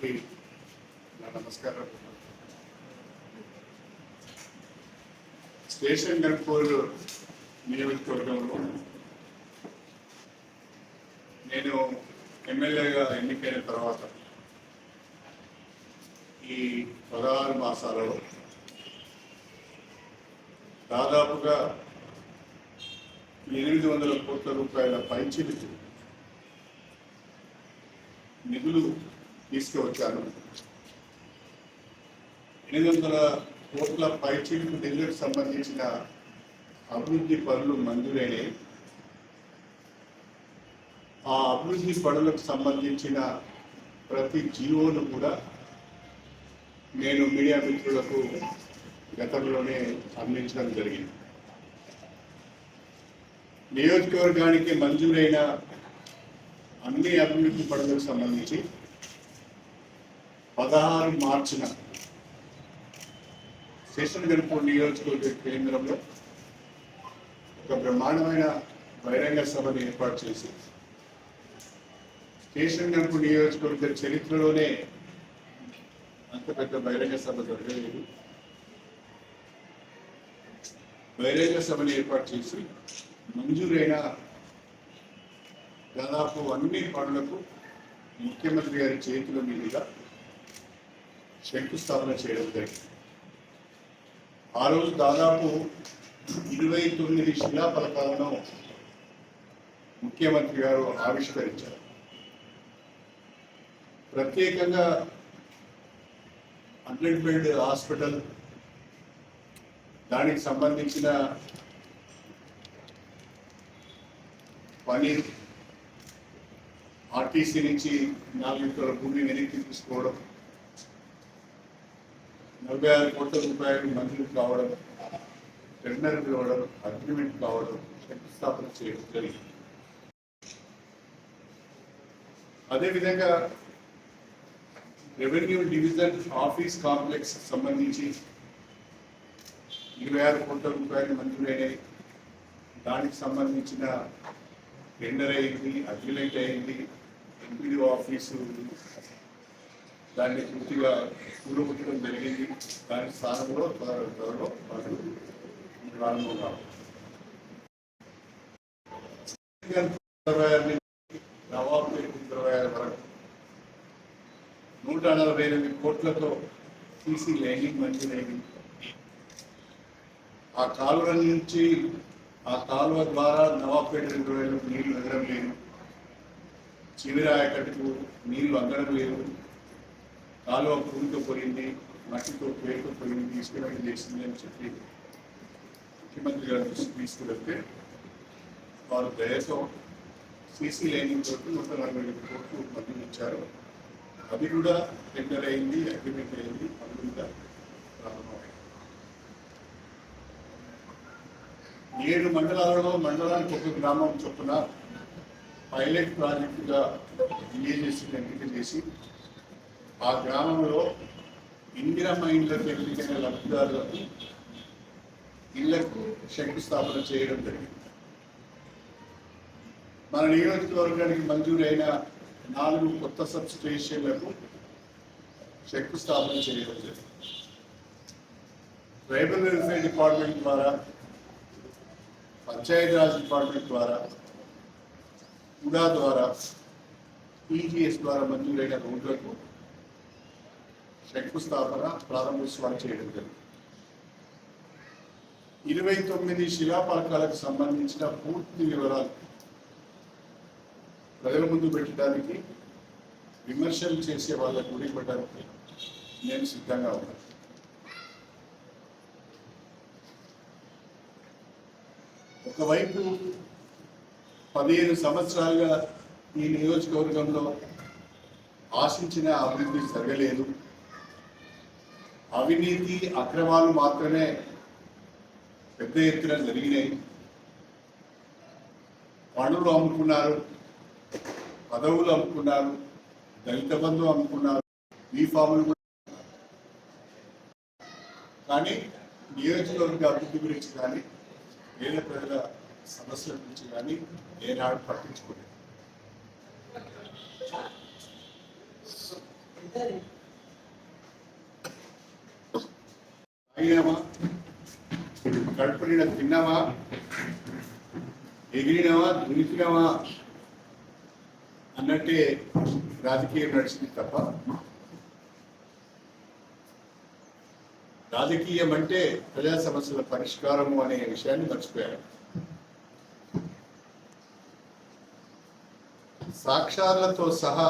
అందరికీ నా నమస్కారం. స్టేషన్ గన్పూర్ నియోజకవర్గంలో నేను ఎమ్మెల్యేగా ఎన్నికైన తర్వాత ఈ పదహారు మాసాలలో దాదాపుగా ఎనిమిది వందల కోట్ల రూపాయల పైచిలు నిధులు తీసుకువచ్చాను ఎనిమిది వందల కోట్ల పైచీలకు నిధులకు సంబంధించిన అభివృద్ధి పనులు మంజూరైనవి ఆ అభివృద్ధి పనులకు సంబంధించిన ప్రతి జీవోను కూడా నేను మీడియా మిత్రులకు గతంలోనే అందించడం జరిగింది. నియోజకవర్గానికి మంజూరైన అన్ని అభివృద్ధి పనులకు సంబంధించి పదహారు మార్చిన స్టేషన్ గణపూర్ నియోజకవర్గ కేంద్రంలో ఒక బ్రహ్మాండమైన బహిరంగ సభను ఏర్పాటు చేసి స్టేషన్ గణపూర్ నియోజకవర్గ చరిత్రలోనే అంత పెద్ద బహిరంగ సభ జరగలేదు. బహిరంగ సభను ఏర్పాటు చేసి మంజూరైన దాదాపు అన్ని పనులకు ముఖ్యమంత్రి గారి చేతుల మీదుగా శంకుస్థాపన చేయడం జరిగింది. ఆ రోజు దాదాపు ఇరవై తొమ్మిది శిలాఫలకాలను ముఖ్యమంత్రి గారు ఆవిష్కరించారు. ప్రత్యేకంగా అన్లిమిటెడ్ హాస్పిటల్ దానికి సంబంధించిన పని ఆర్టీసీ నుంచి నాలుగు ఎకరాల భూమి వెనక్కి తీసుకోవడం నలభై ఆరు కోట్ల రూపాయలు మంజూరు కావడం టెండర్ ఇవ్వడం అగ్రిమెంట్ కావడం శంకుస్థాపన చేయడం జరిగింది. అదేవిధంగా రెవెన్యూ డివిజన్ ఆఫీస్ కాంప్లెక్స్ సంబంధించి ఇరవై ఆరు కోట్ల రూపాయలు మంజూరైనాయి దానికి సంబంధించిన టెండర్ అయింది అగ్రిమెంట్ అయింది ఎంపీడీ ఆఫీసు దాన్ని పూర్తిగా కూడగొట్టడం జరిగింది. దాని స్థానంలో కూడా త్వరలో మనకు ప్రారంభం కావాలి నవాబు ఇరవై ఆరు వరకు నూట నలభై ఎనిమిది కోట్లతో సీసీ లైనింగ్ మంజూరైంది. ఆ కాలువ నుంచి ఆ కాలువ ద్వారా నవాబ్పేట రెండు వేలు నీళ్ళు అందడం లేదు. చివరి ఆయకట్టుకు నీళ్ళు అందడం లేదు. కాలువ పురుగుతో పోయింది మట్టితో పేరుతో పోయింది తీసుకురావడం చేసింది అని చెప్పి ముఖ్యమంత్రి గారు దృష్టికి తీసుకువెళ్తే వారు దయతో సీసీ లైనింగ్ తోటి నూట నలభై ఐదు కోట్లు మంజూరు ఇచ్చారు అది కూడా టెండర్ అయింది అగ్రిమెంట్ అయింది అది కూడా ప్రారంభమైంది. ఏడు మండలాలలో మండలానికి ఒక గ్రామం చొప్పున పైలట్ ప్రాజెక్టుగా విలేజెస్ ఎంపిక చేసి ఆ గ్రామంలో ఇందిరమ్మ ఇండ్లకు ఎంపికైన లబ్ధిదారులకు ఇళ్ళకు శంకుస్థాపన చేయడం జరిగింది. మన నియోజకవర్గానికి మంజూరైన నాలుగు కొత్త సబ్ స్టేషన్లకు శంకుస్థాపన చేయడం జరిగింది. ట్రైబల్ వెల్ఫేర్ డిపార్ట్మెంట్ ద్వారా పంచాయతీరాజ్ డిపార్ట్మెంట్ ద్వారా కూడా ద్వారా పీజీఎస్ ద్వారా మంజూరైన రోడ్లకు శంకుస్థాపన ప్రారంభోత్సవాలు చేయడం జరిగింది. ఇరవై తొమ్మిది శిలాఫలకాలకు సంబంధించిన పూర్తి వివరాలు ప్రజల ముందు పెట్టడానికి విమర్శలు చేసే వాళ్ళకు పెట్టడానికి నేను సిద్ధంగా ఉన్నాను. ఒకవైపు పదిహేను సంవత్సరాలుగా ఈ నియోజకవర్గంలో ఆశించిన అభివృద్ధి జరగలేదు. అవినీతి అక్రమాలు మాత్రమే పెద్ద ఎత్తున జరిగినాయి. పనులు అమ్ముకున్నారు పదవులు అమ్ముకున్నారు దళిత బంధు అమ్ముకున్నారు ఈ ఫాములు కూడా కానీ నియోజకవర్గ అభివృద్ధి గురించి కానీ పేద ప్రజల సమస్యల గురించి కానీ ఏనాడు పట్టించుకోలేదు. సరే కడుపు నిండా తిన్నావా? ఎగిరినవా? దునికినామా అన్నట్టే రాజకీయం నడిచింది తప్ప రాజకీయం అంటే ప్రజా సమస్యల పరిష్కారము అనే విషయాన్ని మర్చిపోయారు సాక్ష్యాలతో సహా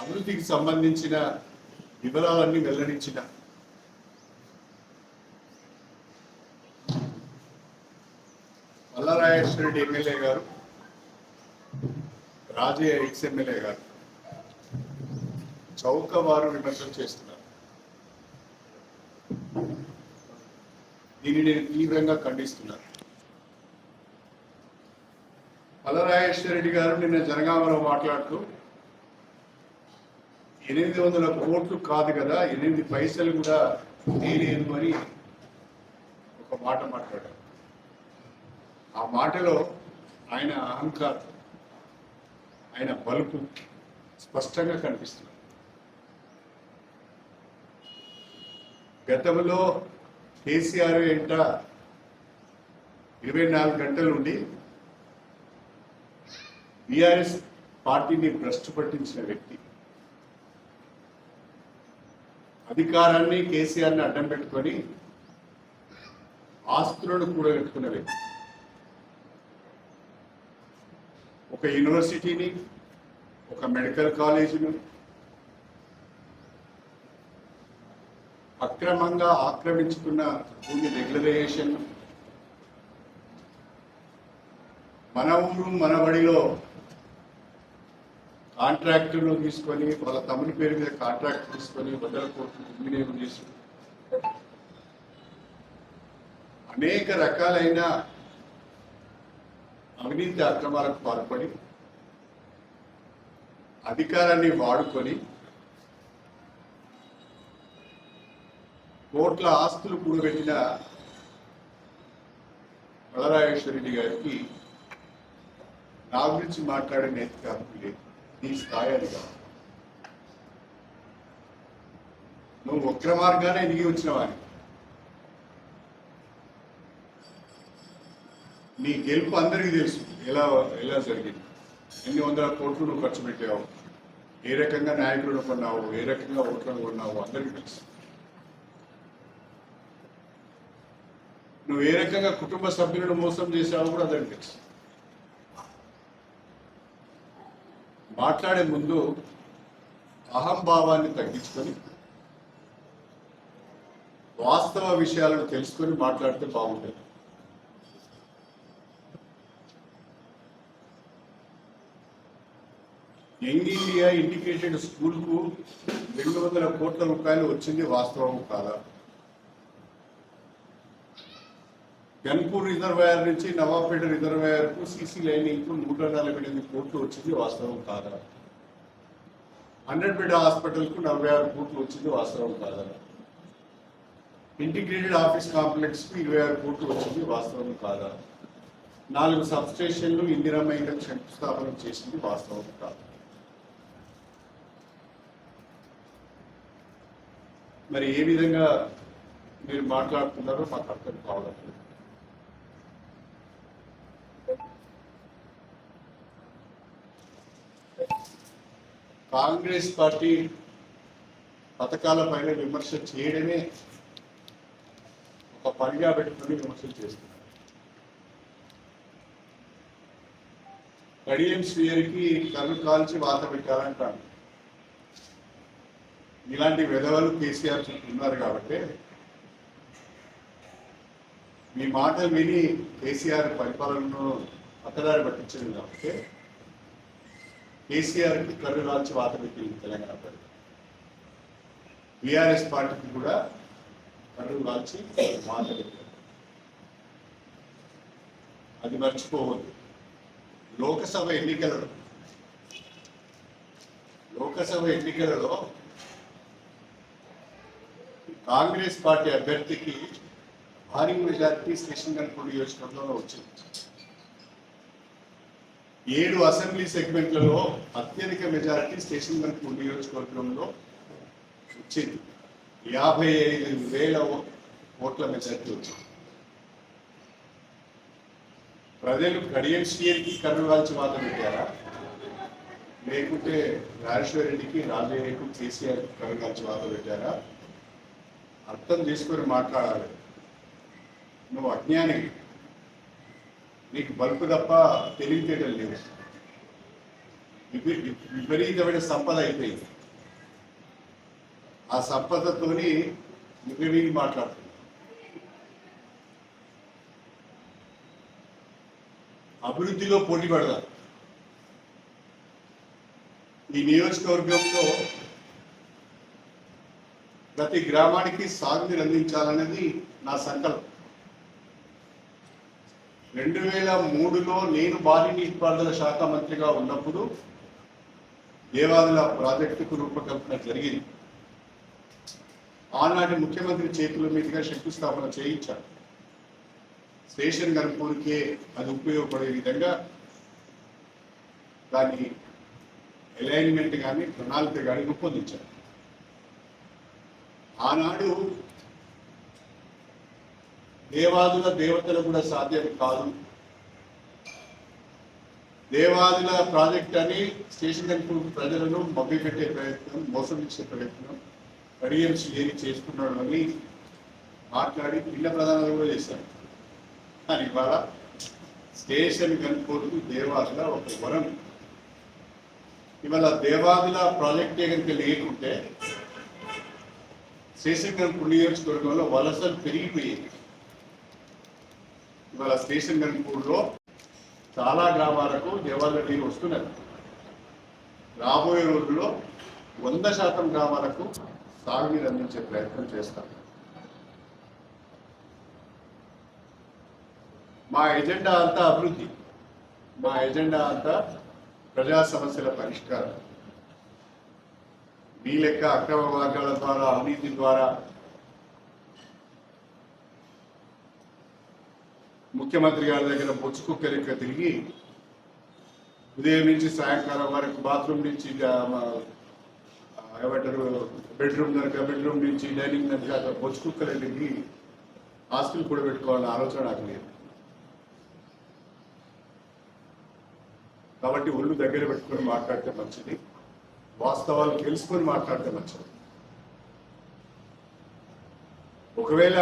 అభివృద్ధికి సంబంధించిన వివరాలన్నీ వెల్లడించిన రెడ్డి ఎమ్మెల్యే గారు రాజయ్య ఎక్స్ ఎమ్మెల్యే గారు చౌక వారు విమర్శలు చేస్తున్నారు. దీన్ని నేను తీవ్రంగా ఖండిస్తున్నాను పలరాజేశ్వర రెడ్డి గారు నిన్న జనగామలో మాట్లాడుతూ ఎనిమిది వందల కోట్లు కాదు కదా ఎనిమిది పైసలు కూడా తీయలేదు అని ఒక మాట మాట్లాడారు. ఆ మాటలో ఆయన అహంకారం ఆయన బలుపు స్పష్టంగా కనిపిస్తుంది. గతంలో కేసీఆర్ ఎంట ఇరవై నాలుగు గంటలు ఉండి బీఆర్ఎస్ పార్టీని భ్రష్టు పట్టించిన వ్యక్తి. అధికారాన్ని కేసీఆర్ని అడ్డం పెట్టుకొని ఆస్తులను కూడగట్టుకున్న వ్యక్తి. ఒక యూనివర్సిటీని ఒక మెడికల్ కాలేజీని అక్రమంగా ఆక్రమించుకున్న భూమి రెగ్యులరైజేషన్ మన ఊరు మన బడిలో కాంట్రాక్టులు తీసుకొని వాళ్ళ తమ్ముని పేరు మీద కాంట్రాక్ట్ తీసుకొని వందల కోట్లు దుర్వినియోగం చేసి అనేక రకాలైన అవినీతి అక్రమాలకు పాల్పడి అధికారాన్ని వాడుకొని కోట్ల ఆస్తులు కూడబెట్టిన వలరాజేశ్వరరెడ్డి గారికి నా గురించి మాట్లాడే నేత కాదు లేదు నీ స్థాయి అది కాదు నువ్వు వక్ర మార్గానే ఎదిగి వచ్చిన నీ గెలుపు అందరికీ తెలుసు. ఎలా ఎలా జరిగింది? ఎన్ని వందల కోట్లు నువ్వు ఖర్చు పెట్టావు? ఏ రకంగా నాయకులను కొన్నావు? ఏ రకంగా ఓట్లను కొన్నావు? అందరికీ తెలుసు. నువ్వు ఏ రకంగా కుటుంబ సభ్యులను మోసం చేసావు కూడా అందరికీ తెలుసు. మాట్లాడే ముందు అహంభావాన్ని తగ్గించుకొని వాస్తవ విషయాలను తెలుసుకొని మాట్లాడితే బాగుంటుంది. యంగ్ ఇండియా ఇండికేటెడ్ స్కూల్కు రెండు వందల కోట్ల రూపాయలు వచ్చింది వాస్తవం కాదా? గన్పూర్ రిజర్వాయర్ నుంచి నవాబ్పేట రిజర్వాయర్కు సీసీ లైనింగ్కు నూట నలభై ఎనిమిది కోట్లు వచ్చింది వాస్తవం కాదా? హండ్రెడ్ బెడ్ హాస్పిటల్కు నలభై ఆరు కోట్లు వచ్చింది వాస్తవం కాదా? ఇంటిగ్రేటెడ్ ఆఫీస్ కాంప్లెక్స్కు ఇరవై ఆరు కోట్లు వచ్చింది వాస్తవం కాదా? నాలుగు సబ్ స్టేషన్లు ఇందిరమ్మ శంకుస్థాపన చేసింది వాస్తవం కాదు? మరి ఏ విధంగా మీరు మాట్లాడుతున్నారో మాకు అర్థం కావాలి కాంగ్రెస్ పార్టీ పథకాల పైన విమర్శ చేయడమే ఒక పనిగా పెట్టుకుని విమర్శలు చేస్తున్నారు. కడియం స్వీయర్కి కళ్ళు కాల్చి వాత పెట్టాలంటాను ఇలాంటి విధవలు కేసీఆర్ చెప్తున్నారు ఉన్నారు కాబట్టి మీ మాట విని కేసీఆర్ పరిపాలనను పక్కదారి పట్టించింది కాబట్టి కేసీఆర్కి కళ్ళు రాల్చి వాత పెట్టింది తెలంగాణ ప్రజలు. బీఆర్ఎస్ పార్టీకి కూడా కళ్ళు రాల్చి వాత పెట్టారు. అది మర్చిపోవద్దు. లోకసభ ఎన్నికలలో లోకసభ ఎన్నికలలో కాంగ్రెస్ పార్టీ అభ్యర్థికి భారీ మెజార్టీ స్టేషన్ కనుక నియోజకవర్గంలో వచ్చింది. ఏడు అసెంబ్లీ సెగ్మెంట్లలో అత్యధిక మెజారిటీ స్టేషన్ గన్పూర్ నియోజకవర్గంలో వచ్చింది. యాభై ఐదు వేల ఓట్ల మెజారిటీ వచ్చింది. ప్రజలు కడియం శ్రీయర్కి కన్ను కాల్చి వాత పెట్టారా? లేకుంటే రాజేశ్వర రెడ్డికి రాజయ్యకు కేసీఆర్ కన్ను కాల్చి వాత పెట్టారా? అర్థం చేసుకొని మాట్లాడాలి. నువ్వు అజ్ఞాని. నీకు బల్పు తప్ప తెలివితేటలు లేవు. విపరీతమైన సంపద అయిపోయింది. ఆ సంపదతోని మిగిలిని మాట్లాడుతుంది అభివృద్ధిలో పోటీ పడదాం. ఈ నియోజకవర్గంలో ప్రతి గ్రామానికి సాగునీరు అందించాలనేది నా సంకల్పం. రెండు వేల మూడులో నేను భారీ నీటిపారుదల శాఖ మంత్రిగా ఉన్నప్పుడు దేవాదుల ప్రాజెక్టుకు రూపకల్పన జరిగింది. ఆనాటి ముఖ్యమంత్రి చేతుల మీదుగా శంకుస్థాపన చేయించారు. స్టేషన్ గన్పూర్కే అది ఉపయోగపడే విధంగా దాని అలైన్మెంట్ కానీ ప్రణాళిక కానీ రూపొందించారు. ఆనాడు దేవాదుల దేవతలు కూడా సాధ్యం కాదు. దేవాదుల ప్రాజెక్ట్ అని స్టేషన్ కనుక ప్రజలను మభ్యపెట్టే ప్రయత్నం మోసం ఇచ్చే ప్రయత్నం కడియన్స్ ఏమి చేసుకున్నాడు అని మాట్లాడి పిల్ల ప్రధానాలు కూడా చేశారు. కానీ ఇవాళ స్టేషన్ కనుకోరు దేవాదుల ఒక వరం. ఇవాళ దేవాదుల ప్రాజెక్టే కనుక లేకుంటే స్టేషన్ నియోజకవర్గం వల్ల వలసలు పెరిగిపోయింది. ఇవాళ స్టేషన్ గన్పూర్లో చాలా గ్రామాలకు దేవాలయ నీరు వస్తున్నది రాబోయే రోజుల్లో వంద శాతం గ్రామాలకు సాగునీరు అందించే ప్రయత్నం చేస్తాం మా ఎజెండా అంతా అభివృద్ధి. మా ఎజెండా అంతా ప్రజా సమస్యల పరిష్కారం. మీ లెక్క అక్రమ మార్గాల ద్వారా అవినీతి ద్వారా ముఖ్యమంత్రి గారి దగ్గర బొచ్చు కుక్క లెక్క తిరిగి ఉదయం నుంచి సాయంకాలం వరకు బాత్రూమ్ నుంచి మా, ఏమంటారు బెడ్రూమ్ కనుక బెడ్రూమ్ నుంచి డైనింగ్ కనుక అట్లా బొచ్చు కుక్కలు తిరిగి ఆస్తులు కూడా పెట్టుకోవాలన్న ఆలోచన నాకు లేదు. కాబట్టి ఒళ్ళు దగ్గర పెట్టుకొని మాట్లాడితే మంచిది. వాస్తవాలు తెలుసుకొని మాట్లాడితే మంచిది. ఒకవేళ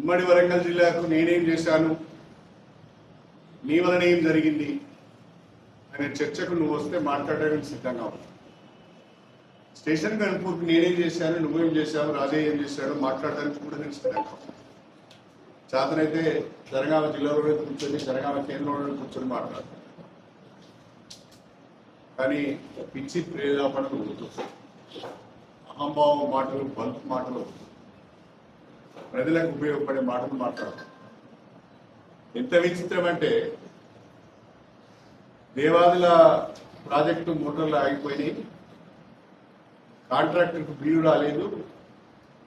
ఉమ్మడి వరంగల్ జిల్లాకు నేనేం చేశాను? నీ వలన ఏం జరిగింది? అనే చర్చకు నువ్వు వస్తే మాట్లాడడానికి సిద్ధంగా ఉంది స్టేషన్ కనుపూర్కి నేనేం చేశాను? నువ్వేం చేశావు? రాజయ్య ఏం చేశాడు? మాట్లాడడానికి కూడా నేను సిద్ధంగా చేతనైతే జనగామ జిల్లాలో కూర్చొని జనగామ కేంద్రంలో కూర్చొని మాట్లాడతాను కానీ పిచ్చి ప్రేరేపణలు వద్దు అహంభావం మాటలు బల్క్ మాటలు ప్రజలకు ఉపయోగపడే మాటలు మాట్లాడతాం ఎంత విచిత్రం అంటే దేవాదుల ప్రాజెక్టు మోటార్లు ఆగిపోయినాయి. కాంట్రాక్టర్కు బిల్లు రాలేదు.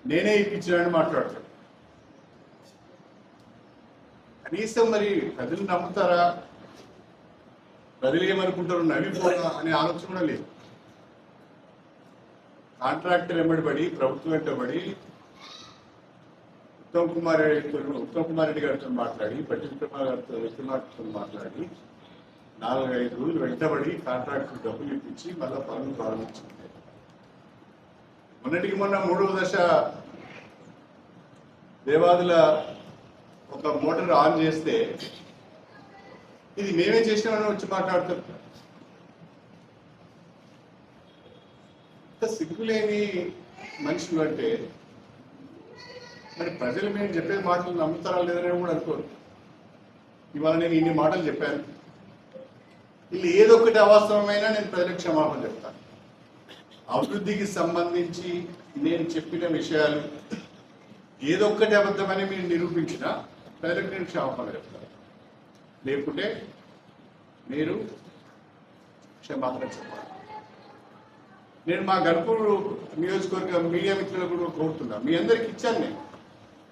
నేనే ఇప్పించానని మాట్లాడతాడు కనీసం మరి ప్రజలు నమ్ముతారా? ప్రజలు ఏమనుకుంటారు? నవ్విపోరా అనే ఆలోచన కూడా లేదు. కాంట్రాక్టర్ వెంబడిపడి ప్రభుత్వం వెంటబడి ఉత్తమ్ కుమార్ రెడ్డితో ఉత్తమ్ కుమార్ రెడ్డి గారితో మాట్లాడి బట్టి కుమార్ గారితో విక్రమార్తో మాట్లాడి నాలుగు ఐదు రోజులు వెంటబడి కాంట్రాక్టర్ డబ్బులు ఇప్పించి మళ్ళా పనులు ప్రారంభించింది. మొన్నటికి మొన్న మూడవ దశ దేవాదుల ఒక మోటార్ ఆన్ చేస్తే ఇది మేమే చేసినామని వచ్చి మాట్లాడుతారు. సిగ్గులేని మనుషులు అంటే మరి ప్రజలు మేము చెప్పే మాటలు నమ్ముతారా లేదని కూడా అనుకోరు ఇవాళ నేను ఇన్ని మాటలు చెప్పాను. వీళ్ళు ఏదొకటి అవాస్తవమైనా నేను ప్రజలకు క్షమాపణ చెప్తాను. అభివృద్ధికి సంబంధించి నేను చెప్పిన విషయాలు ఏదొక్కటి అబద్ధమని మీరు నిరూపించినా ప్రజలకు నేను క్షమాపణ చెప్తాను. లేకుంటే మీరు క్షమాపణ చెప్పాలి. నేను మా గర్భూరు నియోజకవర్గ మీడియా మిత్రులకు కూడా కోరుతున్నా. మీ అందరికి ఇచ్చాను నేను.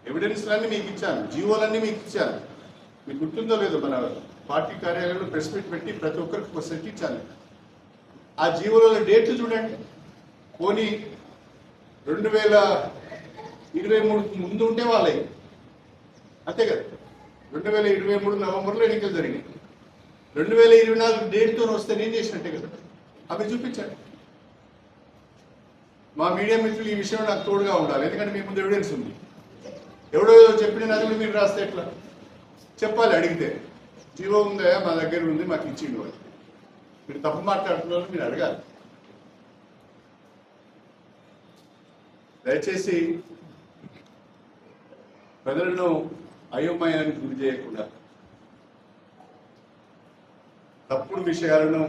ఎవిడెన్స్లన్నీ మీకు ఇచ్చాను. జీవోలన్నీ మీకు ఇచ్చాను. మీకు గుర్తుందో లేదో మన పార్టీ కార్యాలయంలో ప్రెస్ మీట్ పెట్టి ప్రతి ఒక్కరికి ఒక సెట్ ఇచ్చాను. ఆ జీవోలలో డేట్లు చూడండి. పోనీ రెండు వేల ఇరవై మూడు ముందు ఉంటే వాళ్ళే. అంతే కదా? రెండు వేల ఇరవై మూడు నవంబర్లో ఎన్నికలు జరిగాయి రెండు వేల ఇరవై నాలుగు డేట్తో వస్తే నేను చేసినట్టే కదా. అవి చూపించండి మా మీడియా మిత్రులు ఈ విషయంలో నాకు తోడుగా ఉండాలి. ఎందుకంటే మీ ముందు ఎవిడెన్స్ ఉంది. ఎవడో చెప్పిన నదులు మీరు రాస్తే ఎట్లా? చెప్పాలి అడిగితే. జీవో ఉందా? మా దగ్గర ఉంది మాకు ఇచ్చిండు వాళ్ళు. మీరు తప్పు మాట్లాడుతున్నారు మీరు అడగాలి. దయచేసి ప్రజలను అయోమయానికి గురి చేయకుండా. తప్పుడు విషయాలను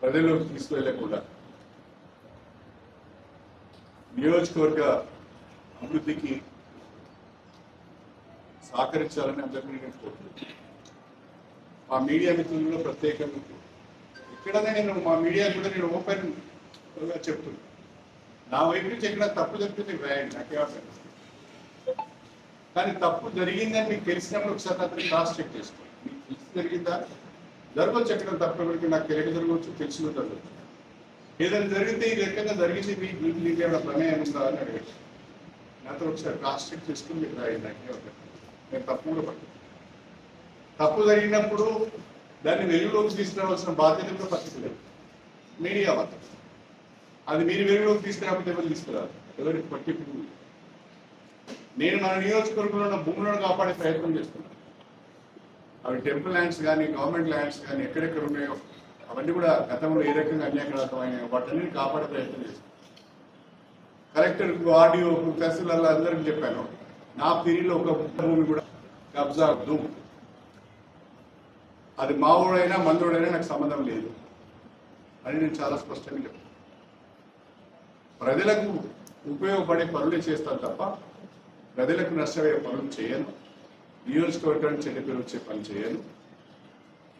ప్రజల్లోకి తీసుకువెళ్ళకుండా. నియోజకవర్గ అభివృద్ధికి సహకరించాలని అందరినీ నేను కోరుతున్నాను మా మీడియా మిత్రులలో ప్రత్యేకంగా ఎక్కడైనా నేను మా మీడియా కూడా నేను ఓపెన్గా చెప్తున్నాను. నా వైపు నుంచి ఎక్కడ తప్పు చెప్తుంది రాయండి నాకే కానీ తప్పు జరిగిందని మీకు తెలిసినప్పుడు ఒకసారి అతను క్రాస్ చెక్ చేసుకోండి. మీకు తెలిసి జరిగిందా? జరగవచ్చు ఎక్కడ తప్పు ఎవరికి నాకు తెలియక జరగవచ్చు తెలిసిన జరగవచ్చు. ఏదైనా జరిగితే ఈ రకంగా జరిగింది మీకు మీకు మీకు ఏమైనా ప్రమేయం ఉందా అని అడగచ్చు నాతో ఒకసారి క్రాస్ చెక్ చేసుకుని మీకు రాయండి నాకే నేను తప్పు కూడా పట్టు తప్పు జరిగినప్పుడు దాన్ని వెలుగులోకి తీసుకురావాల్సిన బాధ్యత కూడా పట్టుకోలేదు. మీడియా వాళ్ళు అది మీరు వెలుగులోకి తీసుకురాకపోతే ఎవరు తీసుకురాదు ఎవరికి పట్టింపు నేను మన నియోజకవర్గంలో ఉన్న భూములను కాపాడే ప్రయత్నం చేస్తున్నాను. అవి టెంపుల్ ల్యాండ్స్ కానీ గవర్నమెంట్ ల్యాండ్స్ కానీ ఎక్కడెక్కడ ఉన్నాయో అవన్నీ కూడా గతంలో ఏ రకంగా అన్యాయకరమైనాయో వాటిని కాపాడే ప్రయత్నం చేస్తున్నాను. కలెక్టర్కు ఆర్డీఓకు తహసీల్దార్లు అందరికీ చెప్పాను నా పీరియడ్లో ఒక భూమి కూడా కబ్జా దూ అది మావోడైనా మందుడైనా నాకు సంబంధం లేదు అని నేను చాలా స్పష్టంగా చెప్పాను ప్రజలకు ఉపయోగపడే పనులు చేస్తాను తప్ప ప్రజలకు నష్టమయ్యే పనులు చేయను. నియోజకవర్గానికి చెడ్డ పేరు వచ్చే పని చేయను.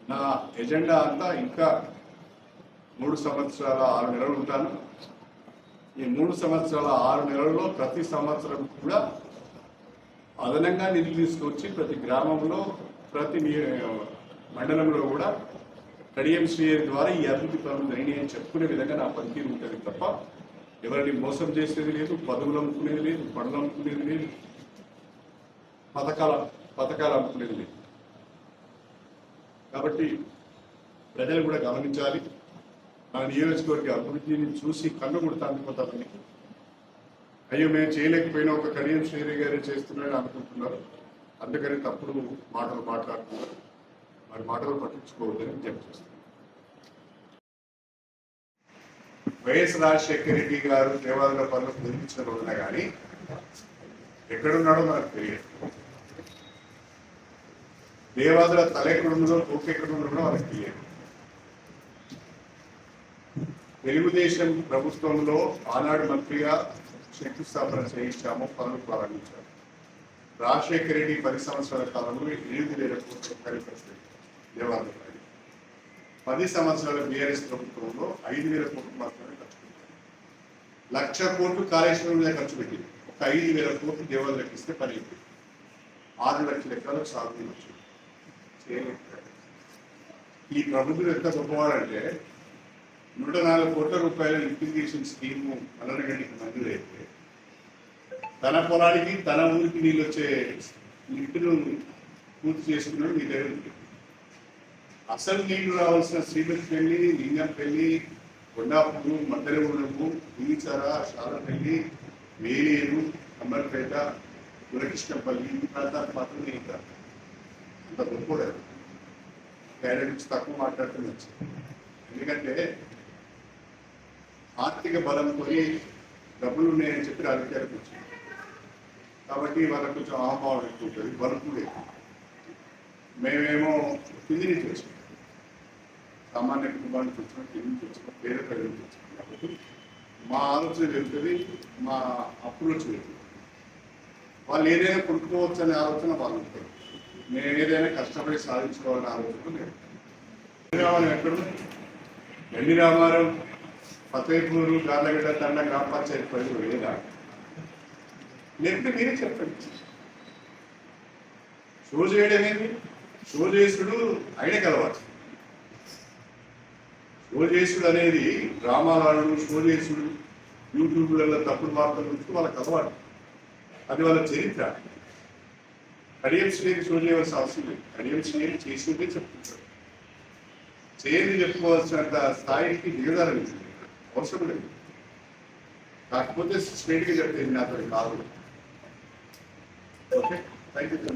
నా ఎజెండా అంతా ఇంకా మూడు సంవత్సరాల ఆరు నెలలు ఉంటాను. ఈ మూడు సంవత్సరాల ఆరు నెలల్లో ప్రతి సంవత్సరం కూడా అదనంగా నిధులు తీసుకొచ్చి ప్రతి గ్రామంలో ప్రతి మండలంలో కూడా కడియం శ్రీ ద్వారా ఈ అభివృద్ధి పనులు జరిగినాయి అని చెప్పుకునే విధంగా నా పనితీరు ఉంటుంది తప్ప ఎవరిని మోసం చేసేది లేదు పదవులు అమ్ముకునేది లేదు పనులు అమ్ముకునేది లేదు పథకాల పథకాలు అమ్ముకునేది లేదు. కాబట్టి ప్రజలు కూడా గమనించాలి. నా నియోజకవర్గ అభివృద్ధిని చూసి కన్ను కూడా అందుకుంటామని అయ్యో మేము చేయలేకపోయినా ఒక కడియం శ్రీదేవి గారే చేస్తున్నారని అనుకుంటున్నారు. అందుకని తప్పుడు మాటలు మాట్లాడుతున్నారు. మరి మాటలు పట్టించుకోవద్దని విజ్ఞప్తి చేస్తున్నాను వైఎస్ రాజశేఖర రెడ్డి గారు దేవాలయ పనులు నిర్మించిన రోజున కానీ ఎక్కడున్నాడో మనకు తెలియదు. దేవాదుల తల ఎక్కడుందో తోక ఎక్కడుందో కూడా మనకు తెలియదు. తెలుగుదేశం ప్రభుత్వంలో ఆనాడు మంత్రిగా శంకుస్థాపన చేయించాము పనులు ప్రారంభించాము. రాజశేఖర రెడ్డి పది సంవత్సరాల కాలంలో ఎనిమిది వేల కోట్ల రూపాయలు పది సంవత్సరాల బీఆర్ఎస్ ప్రభుత్వంలో ఐదు వేల కోట్లు మాత్రం లక్ష కోట్లు కాళేశ్వరం మీద ఖర్చు పెట్టింది ఒక ఐదు వేల కోట్లు దేవాలయం ఇస్తే పని అయిపోయింది. ఆరు లక్షల ఎకరాలకు సాగు ఈ ప్రభుత్వం ఎంత గొప్పవాడంటే నూట నాలుగు కోట్ల రూపాయల లిక్విడేషన్ స్కీము అల్లరగడ్డికి మంజూరు అయితే తన పొలానికి తన ఊరికి నీళ్ళు వచ్చే లిఫ్ట్ను పూర్తి చేసుకున్నాడు మీ దగ్గర అసలు నీళ్ళు రావాల్సిన శ్రీమతి పెళ్ళి లింగం పెళ్ళి కొండాపూరు మద్దెలగూడెము బీచర శాలపల్లి వేలేరు అంబర్పేట గురకృష్ణపల్లి ఈ ప్రాంతానికి మాత్రం ఇంకా అంత గొప్పలేదు క్యారెట్ నుంచి తక్కువ మాట్లాడుతూ వచ్చింది ఎందుకంటే ఆర్థిక బలం కొని డబ్బులు ఉన్నాయని చెప్పి రాజకీయాలకు వచ్చింది కాబట్టి వాళ్ళకు కొంచెం అహంభావం ఎక్కువ ఉంటుంది కూడా ఎక్కువ. మేమేమో కింది నుంచి వచ్చాం. సామాన్య కుటుంబాన్ని వచ్చిన ఏమి నుంచి పేద ప్రజలు నుంచి కాబట్టి మా ఆలోచన వెళ్తుంది మా అప్రోచ్ వెళ్తుంది. వాళ్ళు ఏదైనా కొనుక్కోవచ్చు అనే ఆలోచన వాళ్ళు ఉంటారు. మేము ఏదైనా కష్టపడి సాధించుకోవాలనే ఆలోచన లేదు. రామారం ఎక్కడ ఎన్ని రామారావు? ఫతేపూరు గార్లగడ్డ తండ గ్రామ పంచాయతీ ప్రజలు లేదా? లేకపోతే మీరే చెప్పండి. షో చేయడం ఏంటి షో చేసుడు ఆయన కలవచ్చు చేసుడు అనేది డ్రామాలు షో చేసుడు యూట్యూబ్లలో తప్పుడు వార్తలు గురించి వాళ్ళకి అలవాటు అది వాళ్ళ చరిత్ర. కడియం శ్రేణి షో చేయవలసిన అవసరం లేదు కడియం శ్రేణి చేసి ఉంటే చెప్పుకుంటారు చేయని చెప్పుకోవాల్సినంత స్థాయికి దిగదారు అవసరం లేదు. కాకపోతే స్ట్రేట్గా చెప్తే నాతో కాదు. ఓకే? Thank you